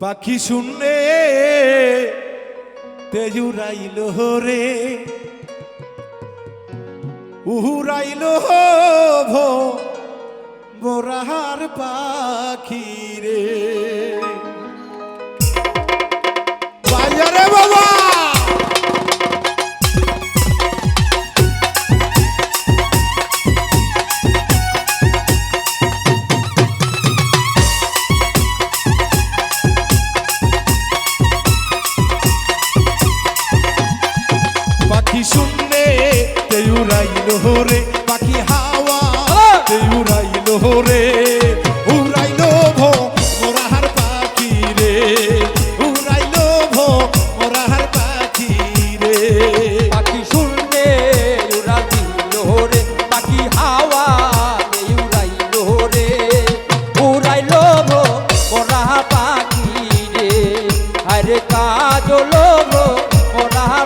পাখি শুনে তেজুরাইল রে উহুরাইল ভো পাখি রে।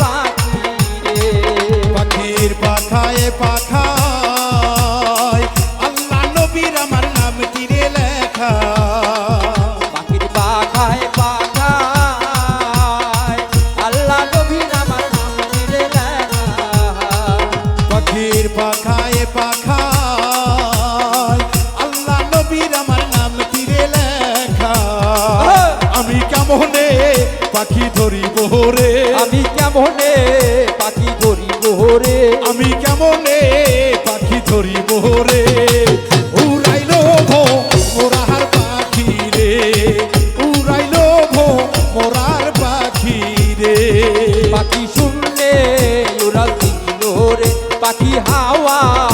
পাখি পাখির পাখায় পাখায় পাখি ধরিব রে। আমি কেমনে পাখি ধরিব রে? আমি কেমনে পাখি ধরিব রে? উড়াইলো ভো মোরাহার পাখি রে। উড়াইলো ভো মোরার পাখি রে। পাখি শুনলে উড়াল দিল রে। পাখি হাওয়াতে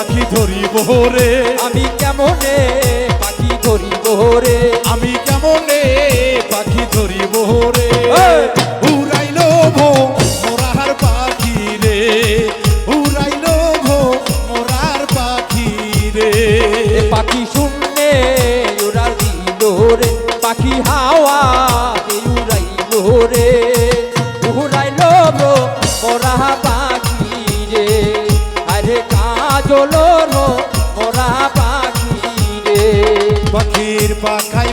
পাখি ধরিব রে আমি কেমনে পাখি ধরিব রে আমি কেমনে পাখি ধরিব রে! ভো মোরার পাখি রে। উড়াইলো ভো মোরার পাখি রে। পাখি শুনলে উড়াল দিল রে পাখি হাওয়া উড়াইল রে উড়াইল মোরা আরে রো মোরা পাখি রে পাখির পাখাই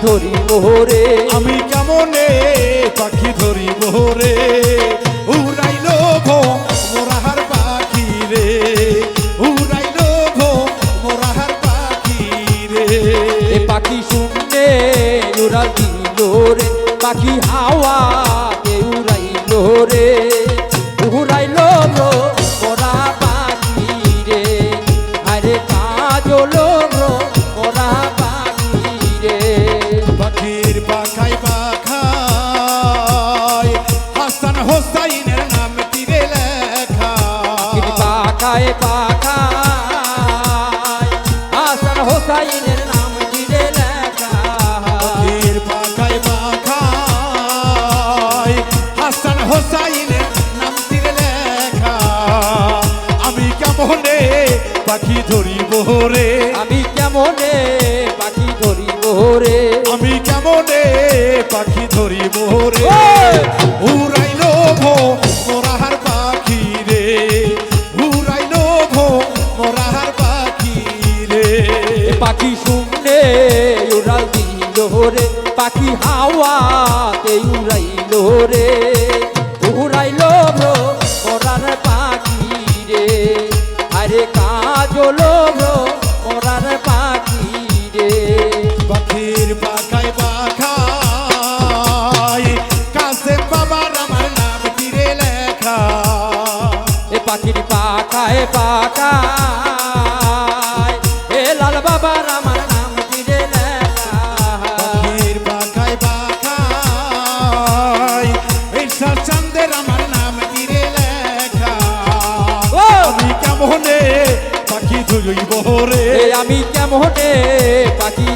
পাখি ধরিব রে। আমি কেমনে পাখি ধরিব রে? উড়াইলো ভো মোরাহার পাখি রে। উড়াইলো ভো মোরাহার পাখি রে। এ পাখি শুনলে উড়াল দিল রে। পাখি হাওয়া উড়াইল রে। উড়াইল হোসাইনের নাম তীরে লেখা পাখায় পাখায় হাসান হোসাইনের নাম দিলে লেখা পাখির পাখাই পাখাই হাসান হোসাইনের নাম তীরে লেখা আমি কেমনে পাখি ধরিব রে আমি কেমনে পাখি ধরিব রে আমি কেমনে পাখি ধরিব রে ওই! ভো মোরাহার পাখি রে। ঘুরাইল ভো মোরাহার পাখি রে। পাখি শুনে উড়াল দিল রে পাখি হাওয়াতে উড়াইল রে। উড়াইল ভো পাখি রে। আরে কাজল ভো মোরার পাখি রে। পাখির পাখির পাখায় পাখায়। এ লাল বাবার আমার নাম রে পাখায় পাখায়। ঈশ্বর চন্দ্রের আমার নাম রে লেখা। আমি কেমনে পাখি আমি পাখি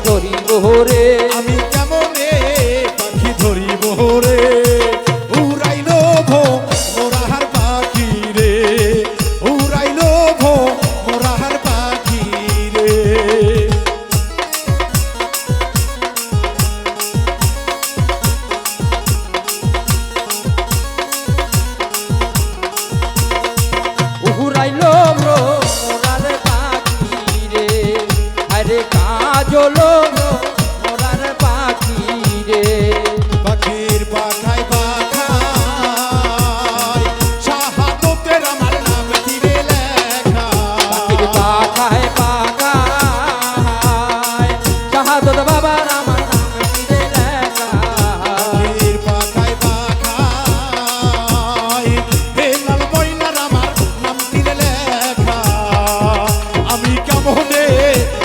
কেমনে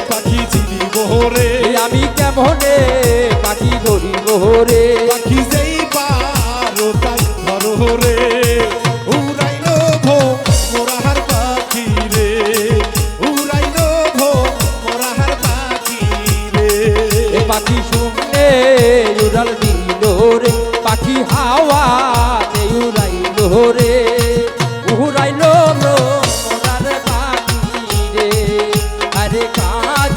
পাখি চিনি মোহরে আমি কেমনে পাখি ধরি মোহরে পাখি যেই পারো তাই ধরো রে। পাখি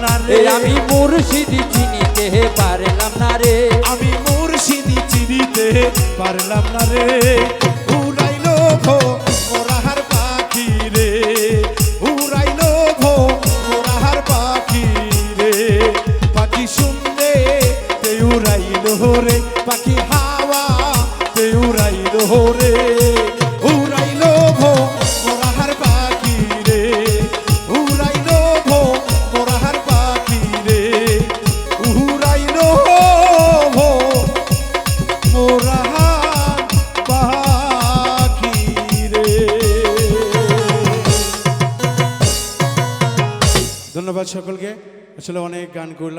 না রে। আমি মুর্শিদি চিনিতে পারলাম না রে। আমি মুর্শিদি চিনিতে পারলাম না রে। ভুলাইলো ধন্যবাদ সকলকে। আসলে অনেক গান করলাম।